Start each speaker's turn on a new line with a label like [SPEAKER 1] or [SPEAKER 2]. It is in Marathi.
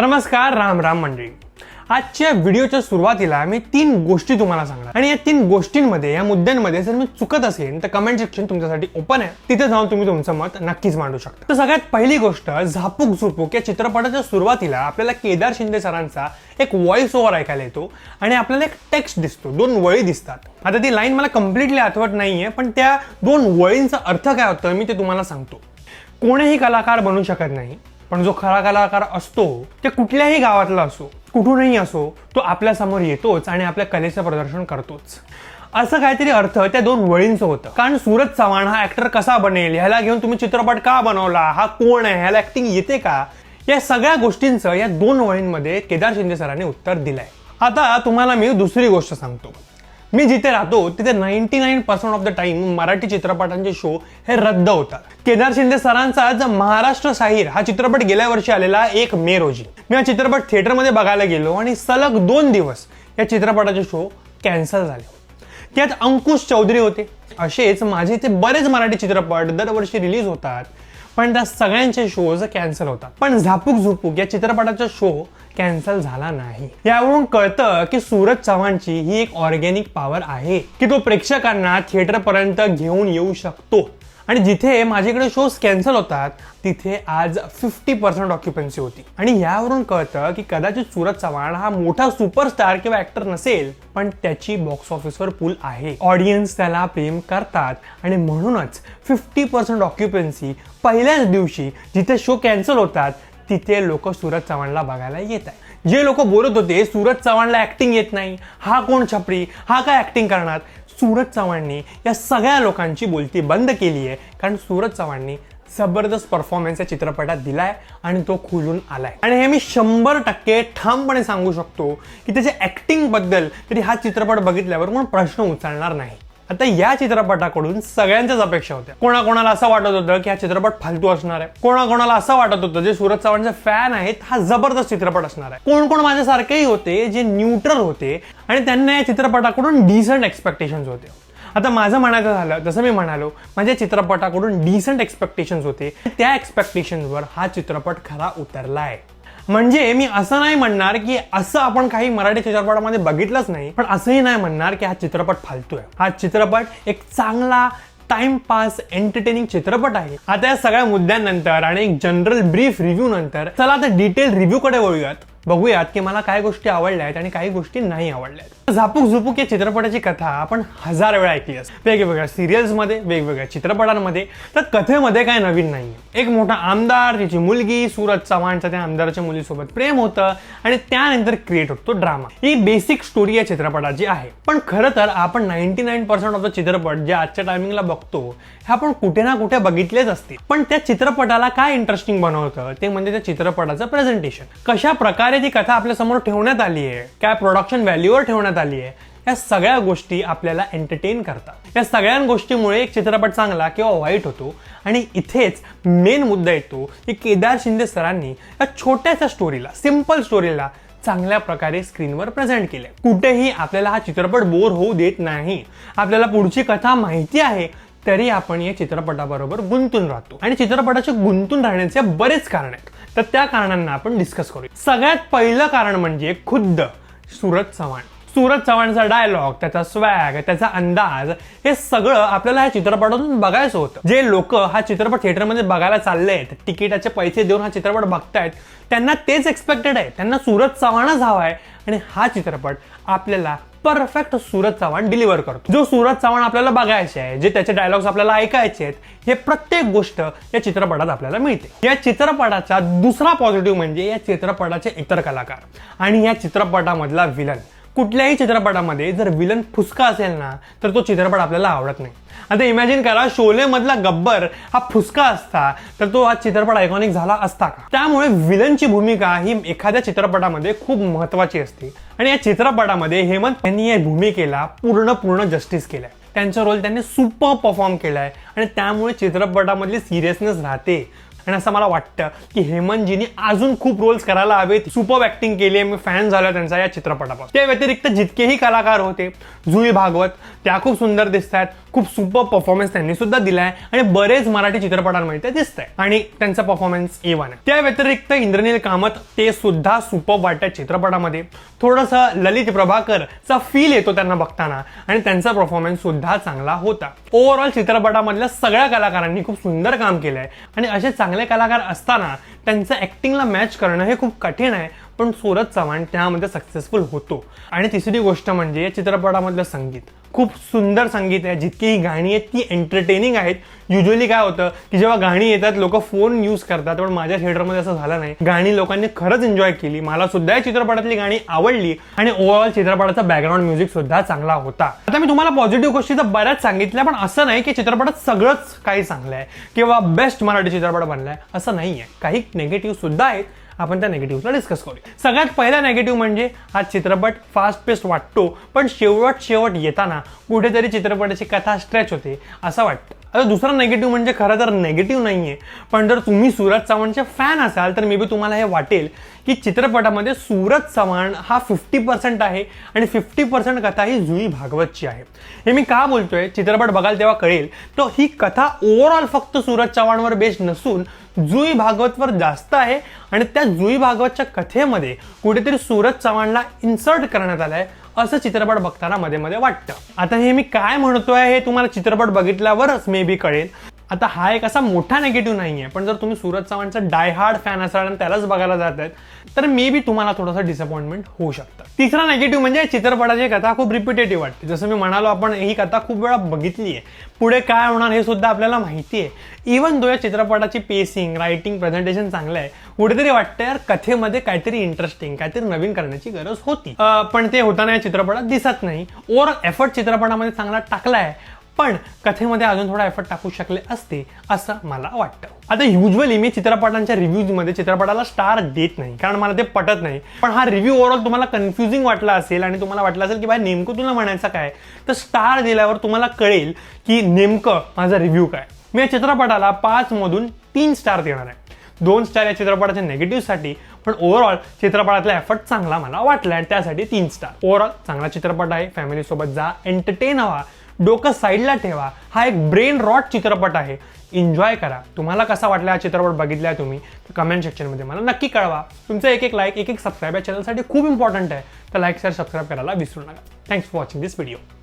[SPEAKER 1] नमस्कार राम राम मंडळी. आजच्या व्हिडिओच्या सुरुवातीला मी तीन गोष्टी तुम्हाला सांगणार. आणि या तीन गोष्टींमध्ये या मुद्द्यांमध्ये जर मी चुकत असेल तर कमेंट सेक्शन तुमच्यासाठी ओपन आहे. तिथे जाऊन तुम्ही तुमचं मत नक्कीच मांडू शकता. तर सगळ्यात पहिली गोष्ट झापूक झुपूक. या चित्रपटाच्या सुरुवातीला आपल्याला केदार शिंदे सरांचा एक व्हॉइस ओव्हर ऐकायला येतो. आणि आपल्याला एक टेक्स्ट दिसतो. दोन वळी दिसतात. आता ती लाईन मला कम्प्लिटली आठवत नाहीये पण त्या दोन वळींचा अर्थ काय होतं मी ते तुम्हाला सांगतो. कोणीही कलाकार बनू शकत नाही. पण जो खरा कलाकार असतो ते कुठल्याही गावातला असो कुठूनही असो तो आपल्यासमोर येतोच आणि आपल्या कलेचं प्रदर्शन करतोच. असं काहीतरी अर्थ त्या दोन वळींचं होतं. कारण सूरज चव्हाण हा ऍक्टर कसा बनेल ह्याला घेऊन तुम्ही चित्रपट का बनवला हा कोण आहे ह्याला ऍक्टिंग येते का? या सगळ्या गोष्टींचं या दोन वळींमध्ये केदार शिंदे सरांनी उत्तर दिलंय. आता तुम्हाला मी दुसरी गोष्ट सांगतो. मी जिथे राहतो तिथे ninety nine percent of the time Marathi चित्रपटांचे शो हे रद्द होतात. केदार शिंदे सरांचा महाराष्ट्र साहिर हा चित्रपट गेल्या वर्षी आलेला एक मे रोजी. मी हा चित्रपट थिएटरमध्ये बघायला गेलो आणि सलग दोन दिवस या चित्रपटाचे शो कॅन्सल झाले. त्यात अंकुश चौधरी होते. असेच माझे इथे बरेच मराठी चित्रपट दरवर्षी रिलीज होतात पण त्या सगळ्यांचे शोज कॅन्सल होतात. पण झापूक झुपूक या चित्रपटाचा शो कॅन्सल झाला नाही. यावरून कळतं की सूरज चव्हाणची ही एक ऑर्गॅनिक पॉवर आहे की तो प्रेक्षकांना थिएटरपर्यंत घेऊन येऊ शकतो. आणि जिथे माझ्याकडे शोज कॅन्सल होतात तिथे आज फिफ्टी पर्सेंट ऑक्युपन्सी होती. आणि यावरून कळतं की कदाचित सूरज चव्हाण हा मोठा सुपरस्टार किंवा ऍक्टर नसेल पण त्याची बॉक्स ऑफिसवर पूल आहे. ऑडियन्स त्याला प्रेम करतात. आणि म्हणूनच फिफ्टी पर्सेंट ऑक्युपन्सी पहिल्याच दिवशी जिथे शो कॅन्सल होतात तिथे लोक सूरज चव्हाणला बघायला येत आहे जे लोक बोलत होते सूरज चव्हाणला ॲक्टिंग येत नाही. हा कोण छपरी? हा काय ॲक्टिंग करणार? सूरज चव्हाणनी या सगळ्या लोकांची बोलती बंद केली आहे. कारण सूरज चव्हाणनी जबरदस्त परफॉर्मन्स या चित्रपटात दिलाय आणि तो खुलून आलाय. आणि हे मी शंभर टक्के ठामपणे सांगू शकतो की त्याच्या ॲक्टिंगबद्दल तरी हा चित्रपट बघितल्यावर कोण प्रश्न उचलणार नाही. आता या चित्रपटाकडून सगळ्यांच्याच अपेक्षा होत्या. कोणाकोणाला असं वाटत होतं की हा चित्रपट फालतू असणार आहे? कोणाकोणाला असं वाटत होतं जे सूरज चव्हाणचे फॅन आहेत हा जबरदस्त चित्रपट असणार आहे? कोण कोण माझ्यासारखेही होते जे न्यूट्रल होते आणि त्यांना या चित्रपटाकडून डिसंट एक्सपेक्टेशन्स होते. आता माझं म्हणायचं झालं जसं मी म्हणालो माझ्या चित्रपटाकडून डिसंट एक्सपेक्टेशन्स होते. त्या एक्सपेक्टेशनवर हा चित्रपट खरा उतरलाय. म्हणजे मी असं नाही म्हणणार की असं आपण काही मराठी चित्रपटामध्ये बघितलंच नाही पण असंही नाही म्हणणार की हा चित्रपट फालतू आहे. हा चित्रपट एक चांगला टाइमपास एंटरटेनिंग चित्रपट आहे. आता या सगळ्या मुद्द्यांनंतर आणि एक जनरल ब्रीफ रिव्ह्यू नंतर चला आता डिटेल रिव्ह्यू कडे वळूयात. बघूयात की मला काय गोष्टी आवडल्या आहेत आणि काही गोष्टी नाही आवडल्या आहेत झापूक झुपूक या चित्रपटाची कथा आपण हजार वेळा ऐकली असते. वेगवेगळ्या सिरियल्समध्ये वेगवेगळ्या चित्रपटांमध्ये तर कथेमध्ये काय नवीन नाही एक मोठा आमदार त्याची मुलगी सूरज चव्हाणचा त्या आमदाराच्या मुलीसोबत प्रेम होतं आणि त्यानंतर क्रिएट होतो ड्रामा ही बेसिक स्टोरी या चित्रपटाची आहे. पण खरं तर आपण ninety nine percent of the चित्रपट जे आजच्या टायमिंगला बघतो हे आपण कुठे ना कुठे बघितलेच असते पण त्या चित्रपटाला काय इंटरेस्टिंग बनवतं ते म्हणजे त्या चित्रपटाचं प्रेझेंटेशन कशा प्रकारे ती कथा आपल्यासमोर ठेवण्यात आली आहे काय प्रोडक्शन व्हॅल्यूवर ठेवण्यात आली आहे या सगळ्या गोष्टी आपल्याला एंटरटेन करतात. या सगळ्या गोष्टीमुळे एक चित्रपट चांगला किंवा वाईट होतो. आणि इथेच मेन मुद्दा येतो की केदार शिंदे सरांनी या छोट्याशा स्टोरीला सिंपल स्टोरीला चांगल्या प्रकारे स्क्रीनवर प्रेझेंट केले कुठेही आपल्याला हा चित्रपट बोर होऊ देत नाही. आपल्याला पुढची कथा माहिती आहे तरी आपण या चित्रपटाबरोबर गुंतून राहतो. आणि चित्रपटाचे गुंतून राहण्याचे बरेच कारण आहेत. तर त्या कारणांना आपण डिस्कस करूया. सगळ्यात पहिलं कारण म्हणजे खुद्द सुरत चव्हाण. सूरज चव्हाणचा डायलॉग त्याचा स्वॅग त्याचा अंदाज हे सगळं आपल्याला ह्या चित्रपटातून बघायचं होतं. जे लोक हा चित्रपट थिएटरमध्ये बघायला चालले आहेत तिकिटाचे पैसे देऊन हा चित्रपट बघतायत त्यांना तेच एक्सपेक्टेड आहे. त्यांना सूरज चव्हाणच हवा आहे. आणि हा चित्रपट आपल्याला परफेक्ट सूरज चव्हाण डिलिव्हर करतो. जो सूरज चव्हाण आपल्याला बघायचे आहे जे त्याचे डायलॉग्स आपल्याला ऐकायचे आहेत हे प्रत्येक गोष्ट या चित्रपटात आपल्याला मिळते. या चित्रपटाचा दुसरा पॉझिटिव्ह म्हणजे या चित्रपटाचे इतर कलाकार. आणि या चित्रपटामधला विलन कुठल्याही चित्रपटामध्ये जर विलन फुसका असेल ना तर तो चित्रपट आपल्याला आवडत नाही. आता इमॅजिन करा शोलेमधला गब्बर हा फुसका असता तर तो हा चित्रपट आयकॉनिक झाला असता का? त्यामुळे विलनची भूमिका ही एखाद्या चित्रपटामध्ये खूप महत्वाची असते. आणि या चित्रपटामध्ये हेमंत यांनी या भूमिकेला पूर्ण पूर्ण जस्टिस केलाय. त्यांचा रोल त्यांनी सुपर परफॉर्म केलाय. आणि त्यामुळे चित्रपटामधली सिरियसनेस राहते. आणि असं मला वाटतं की हेमंतजीनी अजून खूप रोल्स करायला हवेत. सुपर ऍक्टिंग केली आहे. मी फॅन झालो त्यांचा या चित्रपटापासून. त्या व्यतिरिक्त जितकेही कलाकार होते जुई भागवत त्या खूप सुंदर दिसत आहेत खूप सुपर परफॉर्मन्स त्यांनी सुद्धा दिलाय. आणि बरेच मराठी चित्रपटांमध्ये ते दिसत आहे आणि त्यांचा परफॉर्मन्स ए वन आहे. त्या व्यतिरिक्त इंद्रनील कामत ते सुद्धा सुपर वाटत चित्रपटामध्ये. थोडंसं ललित प्रभाकरचा फील येतो त्यांना बघताना. आणि त्यांचा परफॉर्मन्स सुद्धा चांगला होता. ओव्हरऑल चित्रपटामधल्या सगळ्या कलाकारांनी खूप सुंदर काम केलंय. आणि असे चांगले कलाकार असताना त्यांचं ॲक्टिंगला मॅच करणं हे खूप कठीण आहे. पण सूरज चव्हाण त्यामध्ये सक्सेसफुल होतो. आणि तिसरी गोष्ट म्हणजे या चित्रपटामधलं संगीत. खूप सुंदर संगीत आहे. जितकी ही गाणी आहेत ती एंटरटेनिंग आहेत. युजली काय होतं की जेव्हा गाणी येतात लोक फोन यूज करतात. पण माझ्या थिएटरमध्ये असं झालं नाही. गाणी लोकांनी खरंच एन्जॉय केली. मला सुद्धा या चित्रपटातली गाणी आवडली. आणि ओव्हरऑल चित्रपटाचा बॅकग्राऊंड म्युझिक सुद्धा चांगला होता. आता मी तुम्हाला पॉझिटिव्ह गोष्टी तर बऱ्याच सांगितल्या पण असं नाही की चित्रपटात सगळंच काही चांगलं आहे. किंवा बेस्ट मराठी चित्रपट बनलाय. असं नाही आहे काही निगेटिव्ह सुद्धा आहेत. आपण त्या नेगेटिव्हला डिस्कस करूया. सगळ्यात पहिला नेगेटिव्ह म्हणजे हा चित्रपट फास्ट पेस्ट वाटतो पण शेवट शेवट येताना कुठेतरी चित्रपटाची कथा स्ट्रेच होते असं वाटतं. आता दुसरा नेगेटिव्ह म्हणजे खरं तर नेगेटिव्ह नाही आहे पण जर तुम्ही सुरज चव्हाणचे फॅन असाल तर मे बी तुम्हाला हे वाटेल की चित्रपटामध्ये सूरज चव्हाण हा फिफ्टी पर्सेंट आहे आणि फिफ्टी पर्सेंट कथा ही जुई भागवतची आहे. हे मी का बोलतोय? चित्रपट बघाल तेव्हा कळेल तर ही कथा ओव्हरऑल फक्त सूरज चव्हाणवर बेस्ड नसून जुई भागवतवर जास्त आहे आणि त्या जुई भागवतच्या कथेमध्ये कुठेतरी सूरज चव्हाणला इन्सर्ट करण्यात आलाय असं चित्रपट बघताना मध्ये मध्ये वाटतं. आता हे मी काय म्हणतोय हे तुम्हाला चित्रपट बघितल्यावरच मे बी कळेल. आता हा एक असा मोठा नेगेटिव्ह नाही आहे पण जर तुम्ही सूरज चव्हाणचा डायहार्ड फॅन असाल आणि त्यालाच बघायला जात आहेत तर मे बी तुम्हाला थोडंसं डिसअपॉइंटमेंट होऊ शकतं. तिसरा नेगेटिव्ह म्हणजे चित्रपटाची कथा खूप रिपिटेटिव्ह वाटते. जसं मी म्हणालो आपण ही कथा खूप वेळा बघितली आहे पुढे काय होणार हे सुद्धा आपल्याला माहिती आहे इवन दो या चित्रपटाची पेसिंग रायटिंग प्रेझेंटेशन चांगलं आहे कुठेतरी वाटतं यार कथेमध्ये काहीतरी इंटरेस्टिंग काहीतरी नवीन करण्याची गरज होती. पण ते होताना या चित्रपटात दिसत नाही. ओव्हरऑल एफर्ट चित्रपटामध्ये चांगला टाकला आहे पण कथेमध्ये अजून थोडा एफर्ट टाकू शकले असते असं मला वाटतं. आता युजली मी चित्रपटांच्या रिव्ह्यूजमध्ये चित्रपटाला स्टार देत नाही कारण मला ते पटत नाही. पण हा रिव्ह्यू ओव्हरऑल तुम्हाला कन्फ्युजिंग वाटला असेल आणि तुम्हाला वाटलं असेल की बाय नेमकं तुला म्हणायचं काय तर स्टार दिल्यावर तुम्हाला कळेल की नेमकं माझा रिव्ह्यू काय. मी या चित्रपटाला पाचमधून तीन स्टार देणार आहे. दोन स्टार या चित्रपटाच्या नेगेटिव्हसाठी पण ओव्हरऑल चित्रपटातला एफर्ट चांगला मला वाटला आणि त्यासाठी तीन स्टार ओव्हरऑल चांगला चित्रपट आहे. फॅमिलीसोबत जा एंटरटेन व्हा. डोकं साईडला ठेवा. हा एक ब्रेन रॉट चित्रपट आहे. एन्जॉय करा. तुम्हाला कसा वाटला हा चित्रपट बघितलाय तुम्ही? तर कमेंट सेक्शनमध्ये मला नक्की कळवा. तुमचं एक एक लाईक एक एक सबस्क्राईब या चॅनलसाठी खूप इम्पॉर्टंट आहे. तर लाईक शेअर सबस्क्राईब करायला विसरू नका. Thanks for watching this video